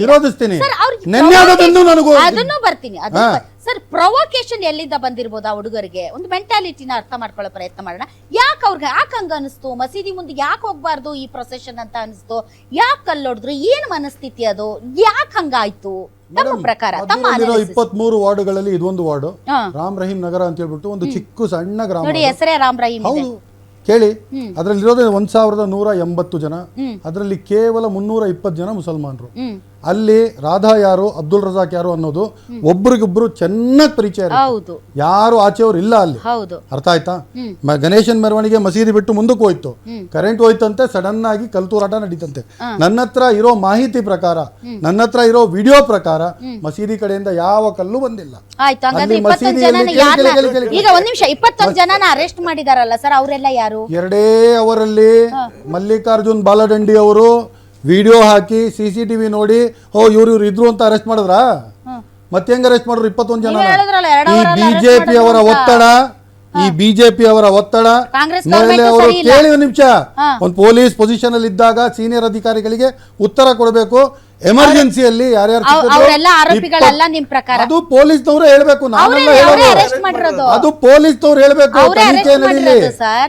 ವಿರೋಧಿಸ್ತೀನಿ. Sir ಅವ್ರಿಗೆ ನೆನ್ನೆ ಆದದ್ದನ್ನು ನನಗೂ ಅದನ್ನು ಬರ್ತೀನಿ ಸರ್. ಪ್ರೊವೊಕೇಶನ್ ಎಲ್ಲಿಂದ ಬಂದಿರ್ಬೋದು ಆ ಹುಡುಗರಿಗೆ? ಒಂದು ಮೆಂಟಾಲಿಟಿನ ಅರ್ಥ ಮಾಡ್ಕೊಳ್ಳೋ ಪ್ರಯತ್ನ ಮಾಡೋಣ. ಯಾಕೆ ಅವ್ರಿಗೆ ಯಾಕೆ ಹಂಗ ಅನಿಸ್ತು? ಮಸೀದಿ ಮುಂದೆ ಯಾಕೆ ಹೋಗ್ಬಾರ್ದು ಈ ಪ್ರೊಸೆಷನ್ ಅಂತ ಅನಿಸ್ತು? ಯಾಕೆ ಕಲ್ಲೊಡ್ದ್ರು? ಏನ್ ಮನಸ್ಥಿತಿ ಅದು? ಯಾಕೆ ಹಂಗಾಯ್ತು? ತಮ್ಮ ಪ್ರಕಾರ ತಮ್ಮ ಮದ್ದೂರಲ್ಲಿರೋ analysis. ಇಪ್ಪತ್ಮೂರು ವಾರ್ಡುಗಳಲ್ಲಿ ಇದೊಂದು ವಾರ್ಡ್. ಹಾ. ರಾಮ್ ರಹೀಂ ನಗರ ಅಂತ ಹೇಳ್ಬಿಟ್ಟು ಒಂದು ಚಿಕ್ಕ ಸಣ್ಣ ಗ್ರಾಮ ನೋಡಿ ಹೆಸರೇ ರಾಮ್ ರಹೀಂ ಇದೆ. ಹೌದು. ಕೇಳಿ. ಅದರಲ್ಲಿ ಇರೋದೇ ಒಂದ್ ಸಾವಿರದ ನೂರ ಎಂಬತ್ತು ಜನ. ಅದರಲ್ಲಿ ಕೇವಲ ಮುನ್ನೂರ ಇಪ್ಪತ್ತು ಜನ ಮುಸಲ್ಮಾನರು. ಹ್ಮ್. ಅಲ್ಲಿ ರಾಧಾ ಯಾರು ಅಬ್ದುಲ್ ರಜಾಕ್ ಯಾರು ಅನ್ನೋದು ಒಬ್ರಿಗೊಬ್ರು ಚೆನ್ನಾಗಿ ಪರಿಚಯ ಇರುತ್ತೆ. ಯಾರು ಆಚೆಯವ್ರು ಇಲ್ಲ ಅಲ್ಲಿ. ಅರ್ಥ ಆಯ್ತಾ? ಗಣೇಶನ್ ಮೆರವಣಿಗೆ ಮಸೀದಿ ಬಿಟ್ಟು ಮುಂದಕ್ಕೆ ಹೋಯ್ತು. ಕರೆಂಟ್ ಹೋಯ್ತಂತೆ ಸಡನ್ ಆಗಿ ಕಲ್ತೂರಾಟ ನಡೀತಂತೆ. ನನ್ನ ಹತ್ರ ಇರೋ ಮಾಹಿತಿ ಪ್ರಕಾರ ನನ್ನ ಹತ್ರ ಇರೋ ವಿಡಿಯೋ ಪ್ರಕಾರ ಮಸೀದಿ ಕಡೆಯಿಂದ ಯಾವ ಕಲ್ಲು ಬಂದಿಲ್ಲ. ಈಗ ಒಂದ್ ನಿಮಿಷ ಇಪ್ಪತ್ತೊಂದು ಜನನ ಅರೆಸ್ಟ್ ಮಾಡಿದಾರಲ್ಲ ಸರ್ ಅವರೆಲ್ಲ ಯಾರು? ಎರಡೇ ಅವರಲ್ಲಿ ಮಲ್ಲಿಕಾರ್ಜುನ್ ಬಾಲದಂಡಿ ಅವರು ವಿಡಿಯೋ ಹಾಕಿ ಸಿ ಸಿ ಟಿವಿ ನೋಡಿ ಓ ಇವ್ರು ಇವ್ರು ಇದ್ರು ಅಂತ ಅರೆಸ್ಟ್ ಮಾಡಿದ್ರ? ಮತ್ತೆ ಹೆಂಗ್ ಅರೆಸ್ಟ್ ಮಾಡಿದ್ರು ಇಪ್ಪತ್ತೊಂದು ಜನ ಈ ಬಿಜೆಪಿ ಅವರ ಒತ್ತಡ ಈ ಬಿಜೆಪಿ ಅವರ ಒತ್ತಡ ಮೇಲೆ ಅವರು ಕೇಳಿ ಒಂದು ನಿಮಿಷ. ಒಂದು ಪೊಲೀಸ್ ಪೊಸಿಷನ್ ಅಲ್ಲಿ ಇದ್ದಾಗ ಸೀನಿಯರ್ ಅಧಿಕಾರಿಗಳಿಗೆ ಉತ್ತರ ಕೊಡಬೇಕು. ಎಮರ್ಜೆನ್ಸಿಯಲ್ಲಿ ಯಾರ್ಯಾರು ಅದು ಪೊಲೀಸ್ನವರು ಹೇಳ್ಬೇಕು ನಾನೆಲ್ಲ ಅವ್ರೇ ಹೇಳೋದು. ಅದು ಪೊಲೀಸ್ನವ್ರು ಹೇಳ್ಬೇಕು ತನಿಖೆ ನಡೀಲಿ.